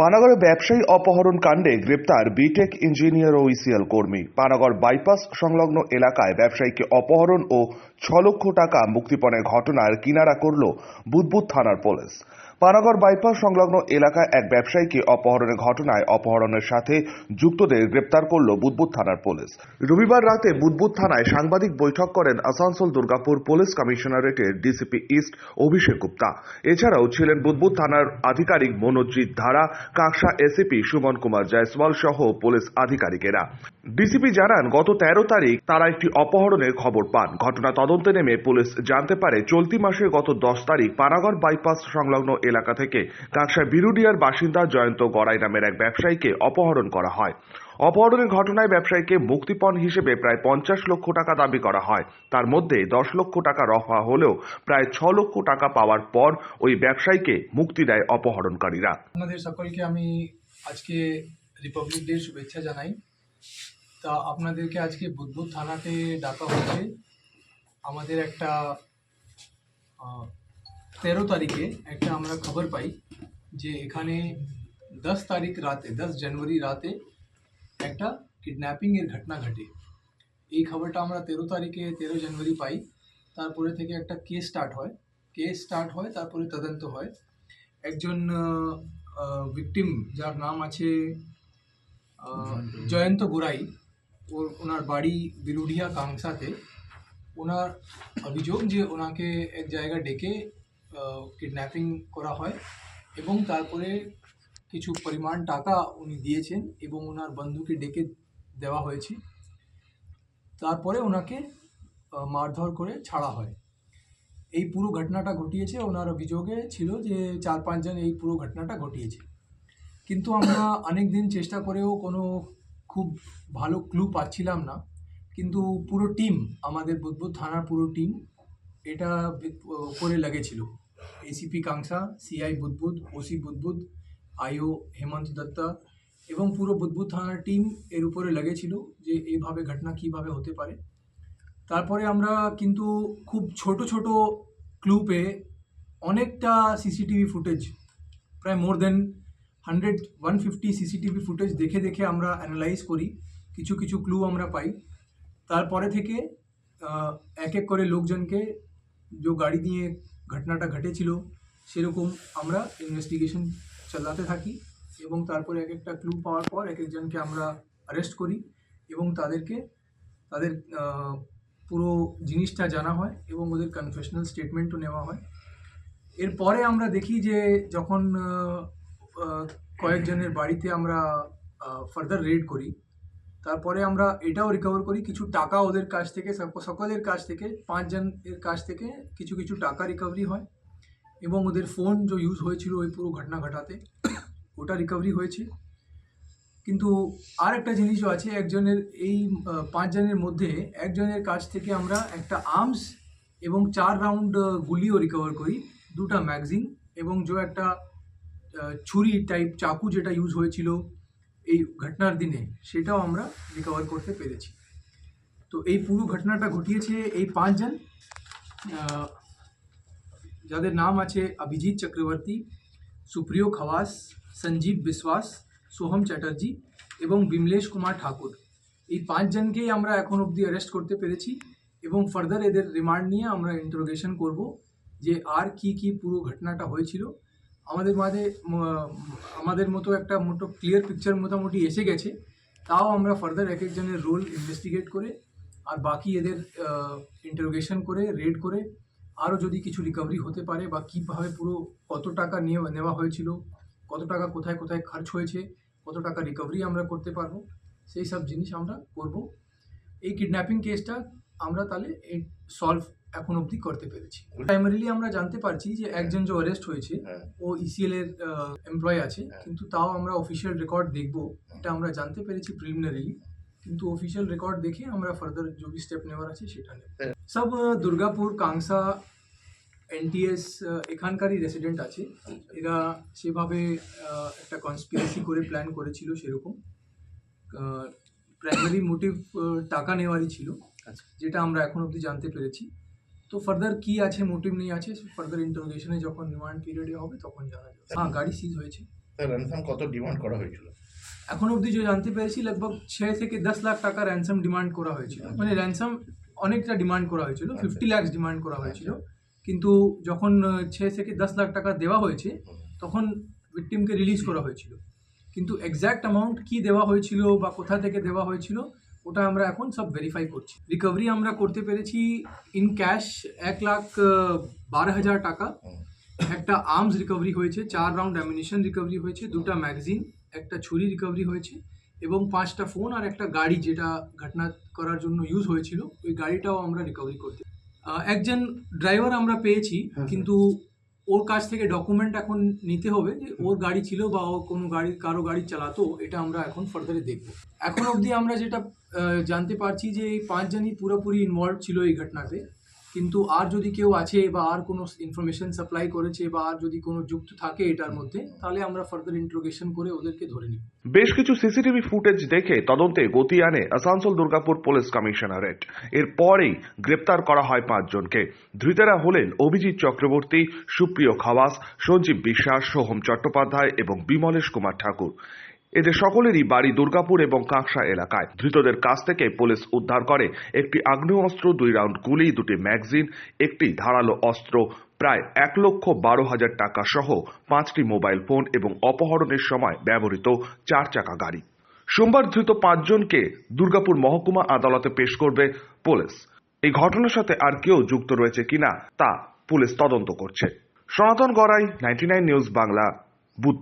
পানাগড়ে ব্যবসায়ী অপহরণ কাণ্ডে গ্রেপ্তার বিটেক ইঞ্জিনিয়ার ও ইসিএল কর্মী। পানাগড় বাইপাস সংলগ্ন এলাকায় ব্যবসায়ীকে অপহরণ ও ছ লক্ষ টাকা মুক্তিপণের ঘটনার কিনারা করল বুদবুদ থানার পুলিশ। পানাগড় বাইপাস সংলগ্ন এলাকায় এক ব্যবসায়ীকে অপহরণের ঘটনায় অপহরণের সাথে যুক্তদের গ্রেপ্তার করল বুদবুদ থানার পুলিশ। রবিবার রাতে বুদবুদ থানায় সাংবাদিক বৈঠক করেন আসানসোল দুর্গাপুর পুলিশ কমিশনারেটের ডিসিপি ইস্ট অভিষেক গুপ্তা। এছাড়াও ছিলেন বুদবুদ থানার আধিকারিক মনোজিৎ ধারা, কাকসা এসিপি সুমন কুমার জয়সওয়াল সহ পুলিশ আধিকারিকেরা। ডিসিপি জানান, গত তেরো তারিখ তারা একটি অপহরণের খবর পান। ঘটনা তদন্তে নেমে পুলিশ জানতে পারে, চলতি মাসের গত দশ তারিখ পানাগড় বাইপাস সংলগ্ন এলাকা থেকে। কাকসা বিরুডিয়ার বাসিন্দা জয়ন্ত গড়াই নামের এক ব্যবসায়ীকে অপহরণ করা হয়। অপহরণের ঘটনায় ব্যবসায়ীকে মুক্তিপণ হিসেবে প্রায় পঞ্চাশ লক্ষ টাকা দাবি করা হয়। তার মধ্যে দশ লক্ষ টাকা রফা হলেও প্রায় ছ লক্ষ টাকা পাওয়ার পর ওই ব্যবসায়ীকে মুক্তি দেয় অপহরণকারীরা। আপনাদের সকলকে আমি আজকে রিপাবলিক ডের শুভেচ্ছা জানাই। তা আপনাদেরকে আজকে বুধবুধ থানাতে ডাকা হয়েছে। আমাদের একটা তেরো তারিখে একটা আমরা খবর পাই যে এখানে দশ তারিখ রাতে, দশ জানুয়ারি রাতে একটা কিডন্যাপিংয়ের ঘটনা ঘটে। এই খবরটা আমরা তেরো তারিখে, তেরো জানুয়ারি পাই। তারপরে থেকে একটা কেস স্টার্ট হয়। কেস স্টার্ট হয়, তারপরে তদন্ত হয়। একজন ভিকটিম যার নাম আছে জয়ন্ত গোরাই ওর, ওনার বাড়ি বিরুডিয়া কাংসাতে। ওনার অভিযোগ যে ওনাকে এক জায়গায় ডেকে কিডন্যাপিং করা হয় এবং তারপরে কিছু পরিমাণ টাকা উনি দিয়েছেন এবং ওনার বন্ধুকে ডেকে দেওয়া হয়েছে। তারপরে ওনাকে মারধর করে ছাড়া হয়। এই পুরো ঘটনাটা ঘটিয়েছে, ওনার অভিযোগে ছিল যে চার পাঁচজন এই পুরো ঘটনাটা ঘটিয়েছে। কিন্তু আমরা অনেক দিন চেষ্টা করেও কোনো খুব ভালো ক্লু পাচ্ছিলাম না। কিন্তু পুরো টিম আমাদের বুদবুদ থানার পুরো টিম এটা করে লেগেছিল। ACP Kanksa CI Budbud OC Budbud IO Hemanta Datta এবং পুরো বুদবুদ থানার টিম এর উপরে লেগেছিল যে এইভাবে ঘটনা কীভাবে হতে পারে। তারপরে আমরা কিন্তু খুব ছোট ছোট ক্লু পেয়ে অনেকটা সিসিটিভি ফুটেজ প্রায় more than hundred one fifty CCTV footage দেখে দেখে আমরা অ্যানালাইজ করি, কিছু কিছু ক্লু আমরা পাই। তারপরে থেকে এক এক করে লোকজনকে, যে গাড়ি দিয়ে ঘটনাটা ঘটেছিল, সেরকম আমরা ইনভেস্টিগেশন চালাতে থাকি এবং তারপরে এক একটা ক্লু পাওয়ার পর এক একজনকে আমরা অ্যারেস্ট করি এবং তাদেরকে, তাদের পুরো জিনিসটা জানা হয় এবং ওদের কনফেশনাল স্টেটমেন্টও নেওয়া হয়। এরপরে আমরা দেখি যে যখন কয়েকজনের বাড়িতে আমরা ফার্দার রেড করি তারপরে আমরা এটাও রিকভার করি, কিছু টাকা ওদের কাছ থেকে সকলের কাছ থেকে, পাঁচজনের কাছ থেকে কিছু কিছু টাকা রিকভারি হয়। এবং ওদের ফোন যে ইউজ হয়েছিল ওই পুরো ঘটনা ঘটাতে, ওটা রিকভারি হয়েছে। কিন্তু আর একটা জিনিসও আছে, একজনের এই পাঁচজনের মধ্যে একজনের কাছ থেকে আমরা একটা আর্মস এবং চার রাউন্ড গুলিও রিকভার করি, দুটা ম্যাগজিন এবং যে একটা ছুরি টাইপ চাকু যেটা ইউজ হয়েছিল এই ঘটনার দিনে সেটাও আমরা রিকভার করতে পেরেছি। তো এই পুরো ঘটনাটা ঘটিয়েছে এই পাঁচজন যাদের নাম আছে অভিজিৎ চক্রবর্তী, সুপ্রিয় খাওয়াস, সঞ্জীব বিশ্বাস, সোহম চ্যাটার্জি এবং বিমলেশ কুমার ঠাকুর। এই পাঁচজনকেই আমরা এখন অবধি অ্যারেস্ট করতে পেরেছি এবং ফার্দার এদের রিমান্ড নিয়ে আমরা ইন্টারোগেশন করব যে আর কি কি পুরো ঘটনাটা হয়েছিল। আমাদের মাঝে আমাদের মতো একটা মোটো ক্লিয়ার পিকচার মোটামুটি এসে গেছে। তাও আমরা ফার্দার এক একজনের রোল ইনভেস্টিগেট করে, আর বাকি এদের ইন্টারোগেশন করে রেড করে, আরও যদি কিছু রিকভারি হতে পারে বা কীভাবে পুরো কত টাকা নিয়ে, নেওয়া হয়েছিল, কত টাকা কোথায় কোথায় খরচ হয়েছে, কত টাকা রিকভারি আমরা করতে পারব, সেই সব জিনিস আমরা করব। এই কিডন্যাপিং কেসটা আমরা তাহলে সলভ এখন অবধি করতে পেরেছি। প্রাইমারিলি আমরা জানতে পারছি যে একজন যে অ্যারেস্ট হয়েছে হ্যাঁ। ও ইসিএল এর এমপ্লয় আছে হ্যাঁ। কিন্তু তাও আমরা অফিসিয়াল রেকর্ড দেখব এটা আমরা জানতে পেরেছি প্রিলিমিনারিলি কিন্তু অফিসিয়াল রেকর্ড দেখে আমরা ফার্দার যে স্টেপ নেওয়ার আছে সেটা নেব। হ্যাঁ। সব দুর্গাপুর কাংসা এনটিএস এখানকারই রেসিডেন্ট আছে। এরা সেভাবে একটা কনস্পিরেসি করে প্ল্যান করেছিল সেরকম। প্রাইমারি মোটিভ টাকা নেওয়ারই ছিল আচ্ছা। যেটা আমরা এখন অবধি জানতে পেরেছি। তো ফার্দার কি আছে মোটিভ নেই আছে ফার্দার ইন্টারোগেশনে যখন রিমান্ড পিরিয়ডে হবে তখন জানা যাবে। হ্যাঁ গাড়ি সিজ হয়েছে। র্যানসাম কত ডিমান্ড করা হয়েছিল? এখন অবধি যে জানতে পেরেছি লগভগ ছয় থেকে দশ লাখ টাকা র্যানসাম ডিমান্ড করা হয়েছিল। মানে র্যানসাম অনেকটা ডিমান্ড করা হয়েছিল ফিফটি ল্যাক্স ডিমান্ড করা হয়েছিল। কিন্তু যখন ছয় থেকে দশ লাখ টাকা দেওয়া হয়েছে তখন ভিকটিমকে রিলিজ করা হয়েছিল। কিন্তু এক্স্যাক্ট অ্যামাউন্ট কি দেওয়া হয়েছিল বা কোথা থেকে দেওয়া হয়েছিল ওটা আমরা এখন সব ভেরিফাই করছি। রিকভারি আমরা করতে পেরেছি ইন ক্যাশ এক লাখ বারো হাজার টাকা। একটা আর্মস রিকভারি হয়েছে চার রাউন্ড অ্যামিনেশন রিকভারি হয়েছে দুটো ম্যাগাজিন একটা ছুরি রিকভারি হয়েছে এবং পাঁচটা ফোন আর একটা গাড়ি যেটা ঘটনা করার জন্য ইউজ হয়েছিল ওই গাড়িটাও আমরা রিকভারি করতে একজন ড্রাইভার আমরা পেয়েছি কিন্তু ওর কাছ থেকে ডকুমেন্ট এখন নিতে হবে যে ওর গাড়ি ছিল বা ও কোনো গাড়ি, কারও গাড়ি চালাতো, এটা আমরা এখন ফার্দারে দেখব। এখন অবধি আমরা যেটা জানতে পারছি যে এই পাঁচজনই পুরোপুরি ইনভলভ ছিল এই ঘটনাতে। কিন্তু আর যদি কেউ আছে বা আর কোনো ইনফরমেশন সাপ্লাই করেছে বা আর যদি কোনো যুক্ত থাকে এটার মধ্যে, তাহলে আমরা ফার্দার ইন্ট্রোগেশন করে ওদেরকে ধরে নিই বেশ কিছু সিসিটিভি ফুটেজ দেখে তদন্তে গতি আনে আসানসোল দুর্গাপুর পুলিশ কমিশনারেট। এরপরেই গ্রেপ্তার করা হয় পাঁচজনকে। ধৃতেরা হলেন অভিজিৎ চক্রবর্তী, সুপ্রিয় খাওয়াস, সঞ্জীব বিশ্বাস, সোহম চট্টোপাধ্যায় এবং বিমলেশ কুমার ঠাকুর। এদের সকলেরই বাড়ি দুর্গাপুর এবং কাঁকসা এলাকায়। ধৃতদের কাছ থেকে পুলিশ উদ্ধার করে একটি আগ্নেয়াস্ত্র, দুই রাউন্ড গুলি, দুটি ম্যাগজিন, একটি ধারালো অস্ত্র, প্রায় এক লক্ষ বারো হাজার টাকা সহ পাঁচটি মোবাইল ফোন এবং অপহরণের সময় ব্যবহৃত চার চাকা গাড়ি। সোমবার ধৃত পাঁচজনকে দুর্গাপুর মহকুমা আদালতে পেশ করবে পুলিশ। এই ঘটনার সাথে আর কেউ যুক্ত রয়েছে কিনা তা পুলিশ তদন্ত করছে। সনাতন গড়াই, নাইনটি নিউজ বাংলা, বুধ